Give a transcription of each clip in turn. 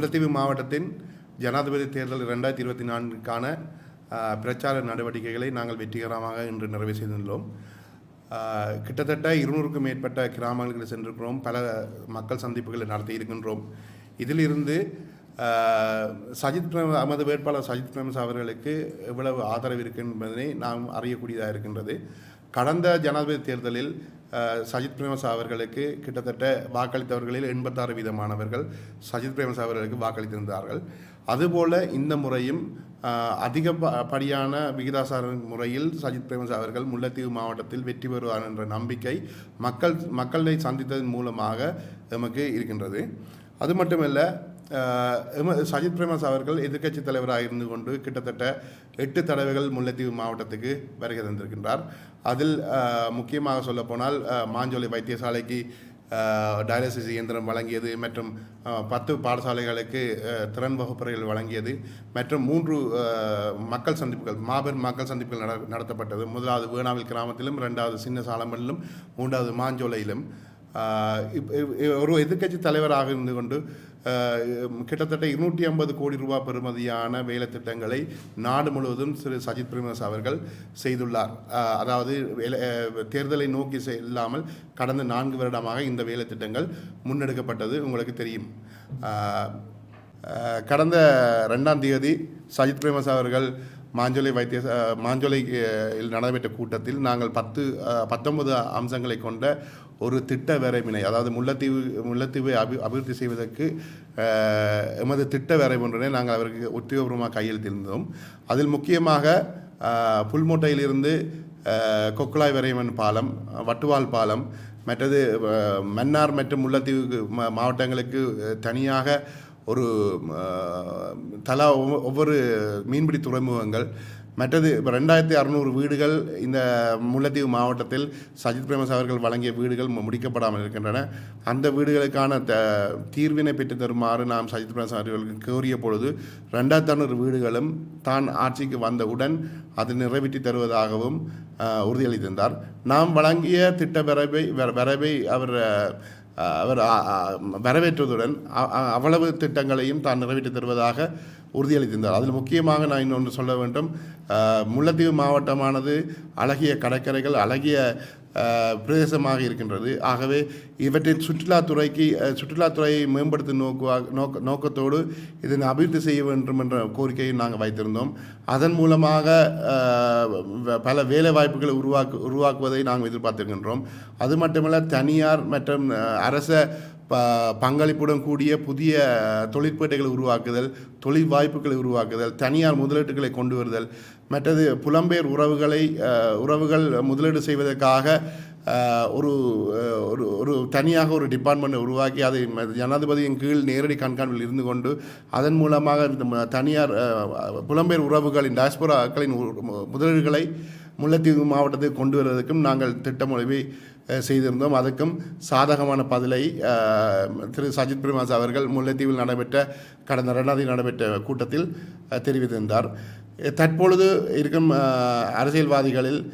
முல்லைத்தீவு மாவட்டத்தின் ஜனாதிபதி தேர்தல் ரெண்டாயிரத்தி இருபத்தி நான்குக்கான பிரச்சார நடவடிக்கைகளை நாங்கள் வெற்றிகரமாக இன்று நிறைவு செய்துள்ளோம். கிட்டத்தட்ட இருநூறுக்கும் மேற்பட்ட கிராமங்களுக்கு சென்றிருக்கிறோம். பல மக்கள் சந்திப்புகளை நடத்தி இருக்கின்றோம். இதிலிருந்து சஜித் பிரேம நமது வேட்பாளர் சஜித் பிரேமஸ் அவர்களுக்கு எவ்வளவு ஆதரவு இருக்கு என்பதனை நாம் அறியக்கூடியதாக இருக்கின்றது. கடந்த ஜனாதிபதி தேர்தலில் சஜித் பிரேமசா அவர்களுக்கு கிட்டத்தட்ட வாக்களித்தவர்களில் எண்பத்தாறு வீதமானவர்கள் சஜித் பிரேமசா அவர்களுக்கு வாக்களித்திருந்தார்கள். அதுபோல் இந்த முறையும் அதிகப்படியான விகிதாசார முறையில் சஜித் பிரேமசா அவர்கள் முல்லைத்தீவு மாவட்டத்தில் வெற்றி பெறுவார் என்ற நம்பிக்கை மக்கள் மக்களை சந்தித்ததன் மூலமாக நமக்கு இருக்கின்றது. அது மட்டுமல்ல சஜித் பிரேமஸ் அவர்கள் எதிர்க்கட்சி தலைவராக இருந்து கொண்டு கிட்டத்தட்ட எட்டு தடவைகள் முல்லைத்தீவு மாவட்டத்துக்கு வருகை தந்திருக்கின்றார். அதில் முக்கியமாக சொல்லப்போனால் மாஞ்சோலை வைத்தியசாலைக்கு டயாலிசிஸ் இயந்திரம் வழங்கியது மற்றும் பத்து பாடசாலைகளுக்கு திறன் வகுப்பறைகள் வழங்கியது மற்றும் மூன்று மக்கள் சந்திப்புகள் மாபெரும் மக்கள் சந்திப்புகள் நட நடத்தப்பட்டது. முதலாவது வேணாவில் கிராமத்திலும் ரெண்டாவது சின்ன சாலமனிலும் மூன்றாவது மாஞ்சோலையிலும். ஒரு எதிர்க்கட்சி தலைவராக இருந்து கொண்டு கிட்டத்தட்ட இருநூற்றி ஐம்பது கோடி ரூபாய் பெறுமதியான வேலை திட்டங்களை நாடு முழுவதும் திரு. சஜித் பிரேமதாஸ் அவர்கள் செய்துள்ளார். அதாவது வேலை- தேர்தலை நோக்கி இல்லாமல் கடந்த நான்கு வருடமாக இந்த வேலை திட்டங்கள் முன்னெடுக்கப்பட்டது உங்களுக்கு தெரியும். கடந்த ரெண்டாம் தேதி சஜித் பிரேமஸ் அவர்கள் மாஞ்சோலை வைத்திய மாஞ்சோலையில் நடைபெற்ற கூட்டத்தில் நாங்கள் பத்து பத்தொன்பது அம்சங்களை கொண்ட ஒரு திட்ட வரைவினை அதாவது முல்லைத்தீவு முல்லைத்தீவை அபி அபிவிருத்தி செய்வதற்கு எமது திட்ட வரைவொன்றினை நாங்கள் அவருக்கு உத்தியோகபூர்வமாக கையெழுத்திருந்தோம் அதில் முக்கியமாக புல்மூட்டையிலிருந்து புல்மோட்டையிலிருந்து கொக்குளாய் வரைவன் பாலம் வட்டுவால் பாலம் மற்றது மன்னார் மற்றும் முல்லைத்தீவு மா- மாவட்டங்களுக்கு தனியாக ஒரு தலா ஒவ்வொ- ஒவ்வொரு மீன்பிடி துறைமுகங்கள் மற்றது இப்போ ரெண்டாயிரத்தி அறநூறு வீடுகள் இந்த முல்லைத்தீவு மாவட்டத்தில் சஜித் பிரேமஸ் அவர்கள் வழங்கிய வீடுகள் முடிக்கப்படாமல் இருக்கின்றன. அந்த வீடுகளுக்கான த தீர்வினை பெற்று தருமாறு நாம் சஜித் பிரேமஸ் அவர்களுக்கு கோரிய பொழுது ரெண்டாயிரத்தி அறநூறு வீடுகளும் தான் ஆட்சிக்கு வந்தவுடன் அது நிறைவேற்றி தருவதாகவும் உறுதியளித்திருந்தார். நாம் வழங்கிய திட்ட விரைவை வர- அவர் அவர் வரவேற்றதுடன் அவ்வளவு திட்டங்களையும் தான் நிறைவேற்றி தருவதாக உறுதியளித்திருந்தார். அதில் முக்கியமாக நான் இன்னொன்று சொல்ல வேண்டும். முல்லைத்தீவு மாவட்டமானது அழகிய கடற்கரைகள் அழகிய பிரதேசமாக இருக்கின்றது. ஆகவே இவற்றில் சுற்றுலாத்துறைக்கு சுற்றுலாத்துறையை மேம்படுத்தும் நோக்குவா நோக்க நோக்கத்தோடு இதனை அபிவிருத்தி செய்ய வேண்டும் என்ற கோரிக்கையை நாங்கள் வைத்திருந்தோம். அதன் மூலமாக பல வேலை வாய்ப்புகளை உருவாக்கு உருவாக்குவதை நாங்கள் எதிர்பார்த்திருக்கின்றோம். அது மட்டுமல்ல தனியார் மற்றும் அரச பங்களிப்புடன் கூடிய புதிய தொழிற்பேட்டைகளை உருவாக்குதல் தொழில் வாய்ப்புகளை உருவாக்குதல் தனியார் முதலீட்டுகளை கொண்டு வருதல் மற்றது புலம்பெயர் உறவுகளை உறவுகள் முதலீடு செய்வதற்காக ஒரு ஒரு ஒரு தனியாக ஒரு டிபார்ட்மெண்ட்டை உருவாக்கி அதை ஜனாதிபதியின் கீழ் நேரடி கண்காணிப்பில் இருந்து கொண்டு அதன் மூலமாக இந்த தனியார் புலம்பெயர் உறவுகளின் டாஸ்போராக்களின் முதலீடுகளை முல்லைத்தீவு மாவட்டத்துக்கு கொண்டு வருவதற்கும் நாங்கள் திட்டமுறைவை செய்திருந்தோம். அதுக்கும் சாதகமான பதிலை திரு சஜித் பிரேமாஸ் அவர்கள் முல்லைத்தீவில் நடைபெற்ற கடந்த ரெண்டாவது நடைபெற்ற கூட்டத்தில் தெரிவித்திருந்தார். தற்பொழுது இருக்கும் அரசியல்வாதிகளில்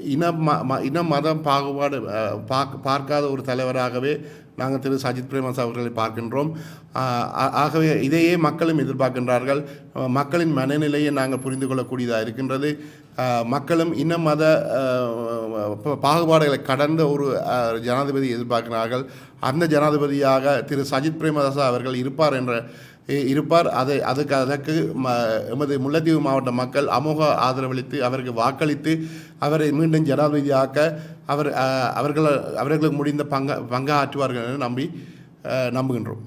இன ம ம- இன மதம் பாகுபாடு பார்க்க பார்க்காத ஒரு தலைவராகவே நாங்கள் திரு சஜித் பிரேமஸ் அவர்களை பார்க்கின்றோம். ஆகவே இதையே மக்களும் எதிர்பார்க்கின்றார்கள். மக்களின் மனநிலையை நாங்கள் புரிந்து கொள்ளக்கூடியதாக இருக்கின்றது. மக்களும் இன்ன மத பாகுபாடுகளை கடந்த ஒரு ஜனாதிபதி எதிர்பார்க்கிறார்கள். அந்த ஜனாதிபதியாக திரு சஜித் பிரேமதாசா அவர்கள் இருப்பார் என்ற இருப்பார். அதை அதுக்கு அதற்கு ம எமது முல்லைத்தீவு மாவட்ட மக்கள் அமோக ஆதரவளித்து அவருக்கு வாக்களித்து அவரை மீண்டும் ஜனாதிபதியாக்க அவர் அவர்கள் அவர்களுக்கு முடிந்த பங்க பங்காற்றுவார்கள் என நம்பி நம்புகின்றோம்.